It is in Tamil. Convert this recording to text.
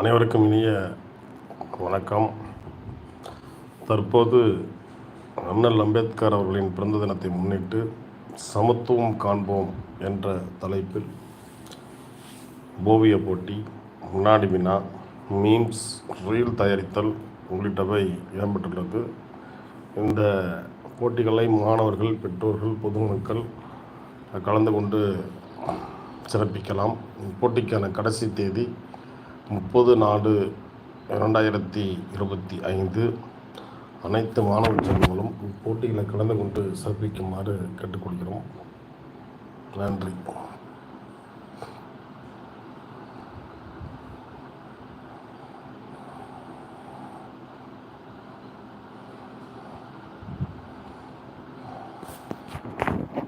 அனைவருக்கும் இனிய வணக்கம். தற்போது அண்ணல் அம்பேத்கர் அவர்களின் பிறந்த தினத்தை முன்னிட்டு சமத்துவம் காண்போம் என்ற தலைப்பில் ஓவிய போட்டி முன்னாடி வினா மீம்ஸ் ரீல் தயாரித்தல் உள்ளிட்டவை இடம்பெற்றுள்ளது. இந்த போட்டிகளை மாணவர்கள் பெற்றோர்கள் பொதுமக்கள் கலந்து கொண்டு சிறப்பிக்கலாம். போட்டிக்கான கடைசி தேதி முப்பது நாலு இரண்டாயிரத்தி இருபத்தி ஐந்து அனைத்து மாணவ செல்வங்களும் இப்போட்டிகளை கலந்து கொண்டு சிறப்பிக்குமாறு கேட்டுக்கொள்கிறோம். நன்றி.